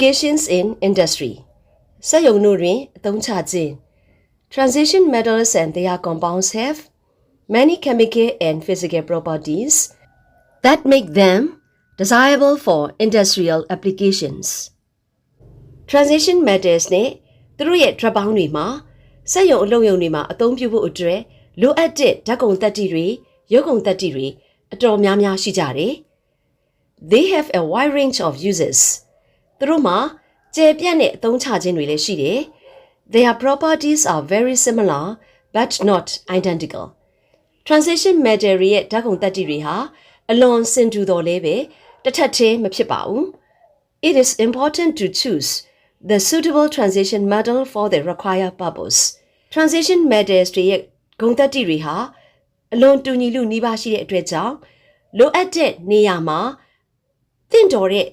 Applications in industry စက်ရုံတို့တွင်အသုံးချခြင်း Transition metals and their compounds have many chemical and physical properties that make them desirable for industrial applications. Transition metals နဲ့သူတို့ရဲ့ drug ပေါင်းတွေမှာစက်ရုံအလုပ်ရုံတွေမှာအသုံးပြုဖို့အတွက်လိုအပ်တဲ့ဓာတ်ကုန်သတ္တိတွေရုပ်ကုန်သတ္တိတွေအတော်များများရှိကြတယ်။ They have a wide range of uses. သူတို့မှာကျေပြန့်တဲ့အသုံးချခြင်းတွေလည်းရှိတယ်။ Their properties are very similar but not identical. Transition metal တွေရဲ့ဓာတ်ကုန်သတ္တိတွေဟာအလွန်စင်တူတော်လဲပဲတစ်ထပ်သေးမဖြစ်ပါဘူး။ It is important to choose the suitable transition metal for the required purpose. Transition metals တွေရဲ့ဂုဏ်သတ္တိတွေဟာအလွန်တူညီလူနီးပါးရှိတဲ့အတွက်ကြောင့်လိုအပ်တဲ့နေရာမှာတင့်တော်တဲ့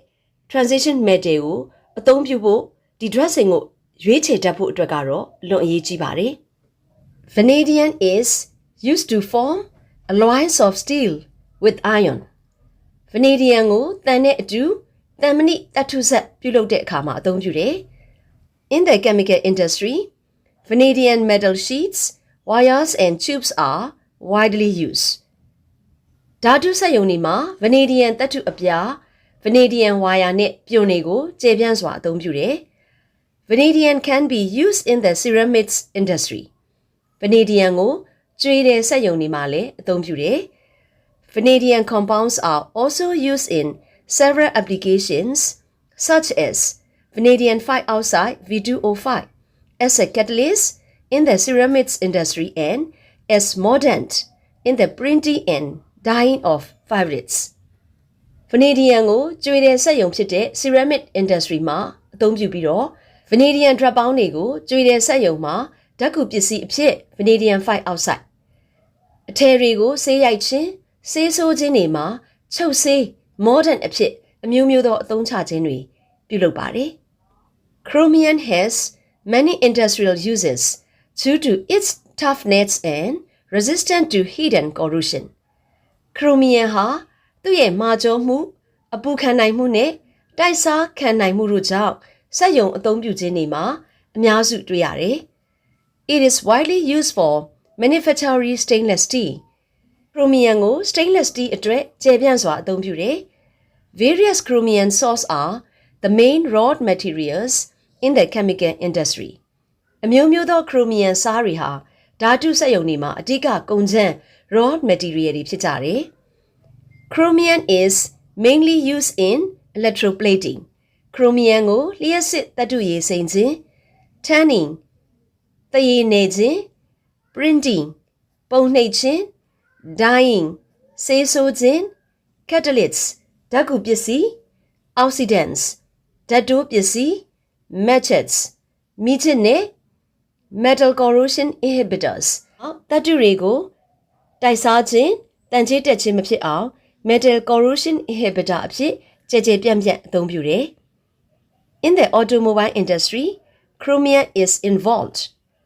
transition metal ကိုအသုံးပြုဖို့ဒီ dressing ကိုရွေးချယ်တတ်ဖို့အတွက်ကတော့အလွန်အရေးကြီးပါတယ်။ Vanadium is used to form alloys of steel with iron. Vanadium ကိုတန်တဲ့အတူတန်မဏိတထုဆက်ပြုလုပ်တဲ့အခါမှာအသုံးပြုတယ်။ In the chemical industry, vanadium metal sheets, wires and tubes are widely used. ဓာတုစက်ရုံတွေမှာ vanadium သတ္တုအပြား vanadium wire နဲ့ပြွန်တွေကိုကျေပြန့်စွာအသုံးပြုတယ်။ Vanadium can be used in the ceramics industry. Vanadium ကိုကျွေးတဲ့စက်ရုံတွေမှာလည်းအသုံးပြုတယ်။ Vanadium compounds are also used in several applications such as vanadium oxide V2O5 as a catalyst in the ceramics industry and as mordant in the printing and dyeing of fabrics. Vanadium ကိုကျွေတဲ့စက်ရုံဖြစ်တဲ့ ceramic industry မှာအသုံးပြုပြီးတော့ vanadium drop ပေါင်းတွေကိုကျွေတဲ့စက်ရုံမှာဓာတ်ကူပစ္စည်းအဖြစ် vanadium oxide အထည်တွေကိုဆေးရိုက်ခြင်းဆေးဆိုးခြင်းတွေမှာချုပ်ဆေး modern အဖြစ်အမျိုးမျိုးသောအသုံးချခြင်းတွေပြုလုပ်ပါတယ် Chromium has many industrial uses due to its toughness and resistant to heat and corrosion. Chromium ဟာ သူ့ရဲ့မာကျောမှုအပူခံနိုင်မှုနဲ့တိုက်စားခံနိုင်မှုတို့ကြောင့်စက်ရုံအသုံးပြုခြင်းတွေမှာအများစုတွေ့ရတယ်။ It is widely used for manufacturing stainless steel. Chromium ကို stainless steel အတွက်ကျေပြန့်စွာအသုံးပြုတယ်။ Various chromium salts are the main raw materials in the chemical industry. အမျိုးမျိုးသော chromium စားတွေဟာဓာတုစက်ရုံတွေမှာအဓိကကုန်ကျန်း raw material တွေဖြစ်ကြတယ်။ Chromium is mainly used in electroplating. Chromium ကိုလျှက်စစ်သတ္တုရည်စိမ်ခြင်း tanning တရေနေခြင်း printing ပုံနှိပ်ခြင်း dyeing ဆေးဆိုးခြင်း catalysts ဓာတ်ကူပစ္စည်း oxidants ဓာတ်တိုးပစ္စည်း matches မိချစ်နဲ့ metal corrosion inhibitors တတ္တုတွေကိုတိုက်စားခြင်းတန်ချေးတက်ခြင်းမဖြစ်အောင် metal corrosion inhibitor အဖြစ်ကြဲကြဲပြန့်ပြန့်အသုံးပြုတယ် In the automobile industry chromium is involved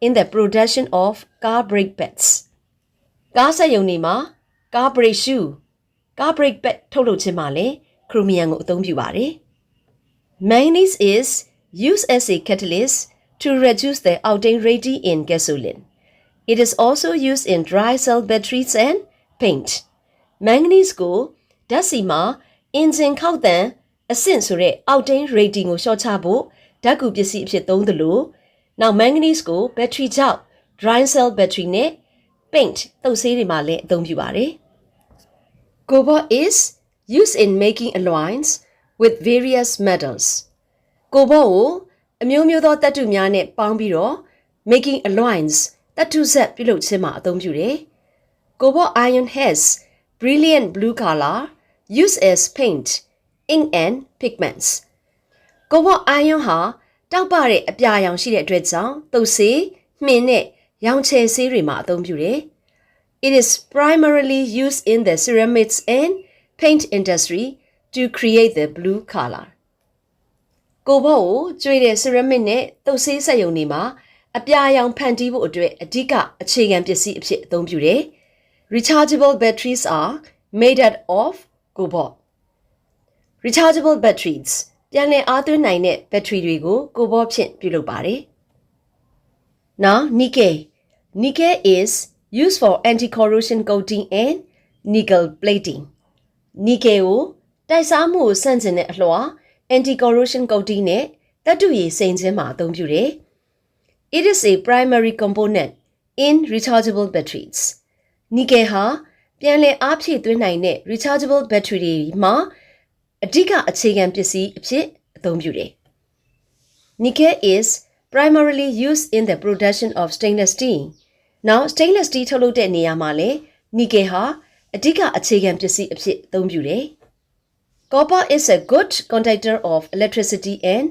in the production of car brake pads ကားစက်ရုံတွေမှာကား brake shoe ကား brake pad ထုတ်လုပ်ခြင်းမှာလည်း chromium ကိုအသုံးပြုပါတယ် Manganese is used as a catalyst to reduce the octane rating in gasoline. It is also used in dry cell batteries and paint. Manganese ကိုဓာတ်ဆီမှာအင်ဂျင်ခောက်တံအဆင့်ဆိုတဲ့ octane rating ကိုလျှော့ချဖို့ဓာတ်ကူပစ္စည်းအဖြစ်သုံးသလိုနောက် manganese ကို battery ကြောင့် dry cell battery နဲ့ paint တုပ်ဆေးတွေမှာလည်းအသုံးပြုပါတယ်။ Cobalt is used in making alloys with various metals. Cobalt ကိုအမျိုးမျိုးသောတတ္တုများနဲ့ပေါင်းပြီးတော့ making alloys တတ္တုဆက်ပြုလုပ်ခြင်းမှာအသုံးပြုတယ်။ Cobalt iron has brilliant blue color used as paint, ink and pigments. Cobalt iron ဟာတောက်ပတဲ့အပြာရောင်ရှိတဲ့အတွက်ကြောင့်တုပ်ဆေး၊မှင်နဲ့ရောင်ချယ်ဆေးတွေမှာအသုံးပြုတယ်။ It is primarily used in the ceramics and paint industry to create the blue color. ကိုဘော့ကိုကျွေးတဲ့ ceramic နဲ့တုပ်ဆေးစက်ရုံတွေမှာအပြာရောင်ဖန်တီးဖို့အတွက်အဓိကအခြေခံပစ္စည်းအဖြစ်အသုံးပြုတယ်။ Rechargeable batteries are made out of cobalt. Rechargeable batteries ပြန်လည်အားသွင်းနိုင်တဲ့ဘက်ထရီတွေကိုကိုဘောဖြင့်ပြုလုပ်ပါတယ်။ Now nickel nickel is used for anti-corrosion coating and nickel plating. nickel ကိုတိုက်စားမှုကိုဆန့်ကျင်တဲ့အလွှာ anti-corrosion coating နဲ့တပ်တုရည်စိန်ခြင်းမှာအသုံးပြုတယ်။ It is a primary component in rechargeable batteries. Nickel ဟာပြန်လည်အားဖြည့်သွင်းနိုင်တဲ့ rechargeable battery တွေမှာအဓိကအခြေခံပစ္စည်းအဖြစ်အသုံးပြုတယ်။ Nickel is primarily used in the production of stainless steel. Now stainless steel ထုတ်လုပ်တဲ့နေရာမှာလည်း nickel ဟာအဓိကအခြေခံပစ္စည်းအဖြစ်အသုံးပြုတယ်။ Copper is a good conductor of electricity and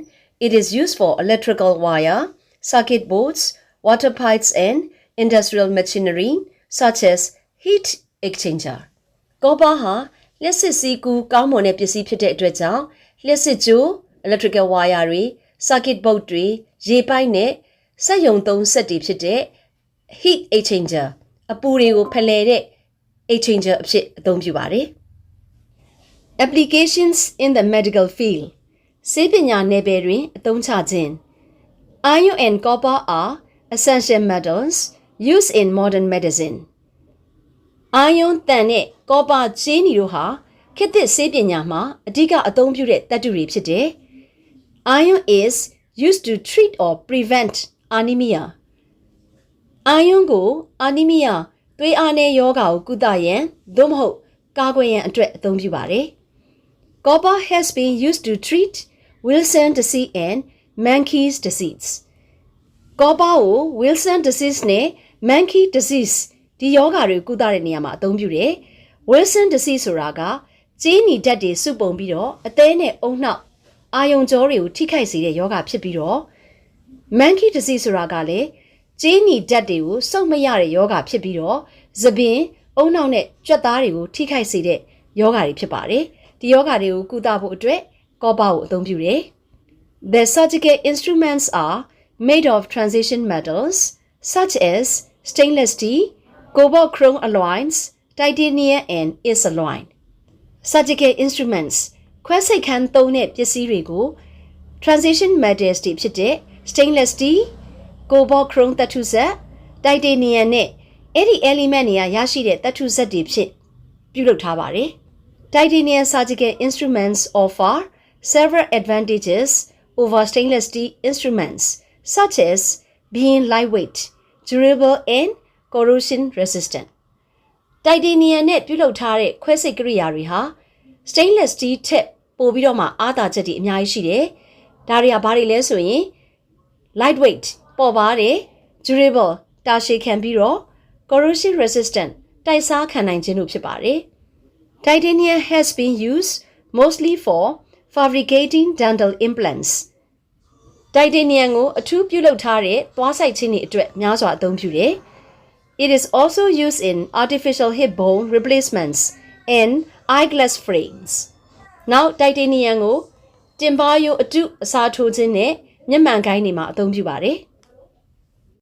it is used for electrical wire, circuit boards, water pipes and industrial machinery such as heat exchanger. Copper ဟာလျှက်စစ်စီးကူကောင်းမွန်တဲ့ပစ္စည်းဖြစ်တဲ့အတွက်ကြောင့်လျှက်စစ်ကြိုး electrical wire တွေ circuit board တွေရေပိုက်နဲ့စက်ယုံသုံးစက်တွေဖြစ်တဲ့ heat exchanger အပူတွေကိုဖလှယ်တဲ့ exchanger အဖြစ်အသုံးပြုပါတယ်။ Applications in the medical field ဆေးပညာနယ်ပယ်တွင်အသုံးချခြင်း Iron and copper are essential metals used in modern medicine. အာယွန်တန်နဲ့ကောပါချေးနီတို့ဟာခေတ်သစ်ဆေးပညာမှာအဓိကအသုံးပြုတဲ့သတ္တုတွေဖြစ်တယ်။ Iron is used to treat or prevent anemia. အာယွန်ကို anemia သွေးအားနည်းရောဂါကိုကုသရန်သို့မဟုတ်ကာကွယ်ရန်အတွက်အသုံးပြုပါတယ်။ Copper has been used to treat Wilson disease and Menkes disease. Copper ကို Wilson disease နဲ့ Menkes disease ဒီယောဂါတွေကုသတဲ့နေရာမှာအသုံးပြုတယ်။ Wilson disease ဆိုတာကကျင်းနီဓာတ်တွေစုပုံပြီးတော့အသေးနဲ့အုံနှောက်အာယုံကြောတွေကိုထိခိုက်စေတဲ့ယောဂါဖြစ်ပြီးတော့ Monkey disease ဆိုတာကလည်းကျင်းနီဓာတ်တွေကိုစုပ်မရတဲ့ယောဂါဖြစ်ပြီးတော့သပင်အုံနှောက်နဲ့ကြွက်သားတွေကိုထိခိုက်စေတဲ့ယောဂါတွေဖြစ်ပါတယ်။ဒီယောဂါတွေကိုကုသဖို့အတွက်ကောပါကိုအသုံးပြုတယ်။ The surgical instruments are made of transition metals such as stainless steel cobalt chrome alloys, titanium and is alloy. Surgical instruments ခွဲစိတ်ခန်းသုံးတဲ့ပစ္စည်းတွေကို transition metals တွေဖြစ်တဲ့ stainless steel, cobalt chrome သတ္တုစက် titanium နဲ့အဲ့ဒီ element တွေကရရှိတဲ့သတ္တုစက်တွေဖြစ်ပြုလုပ်ထားပါတယ်။ Titanium surgical instruments offer several advantages over stainless steel instruments such as being lightweight, durable and corrosion resistant တိုင်တေနီယမ်နဲ့ပြုလုပ်ထားတဲ့ခွဲစိတ်ကိရိယာတွေဟာ stainless steel ထက်ပိုပြီးတော့မှအားသာချက်တွေအများကြီးရှိတယ်။ဒါတွေကဘာတွေလဲဆိုရင် lightweight ပေါ်ပါတယ် durable တာရှည်ခံပြီးတော့ corrosion resistant တိုက်စားခံနိုင်ခြင်းတို့ဖြစ်ပါတယ်။ Titanium has been used mostly for fabricating dental implants. Titanium ကိုအထူးပြုလုပ်ထားတဲ့သွားဆိုင်ခြင်းတွေအတွက်များစွာအသုံးပြုတယ်။ It is also used in artificial hip bone replacements and eyeglass frames. Now titanium ကိုတင်ပါယိုအတုအစားထိုးခြင်းနဲ့မျက်မှန်ကိုင်းတွေမှာအသုံးပြုပါတယ်။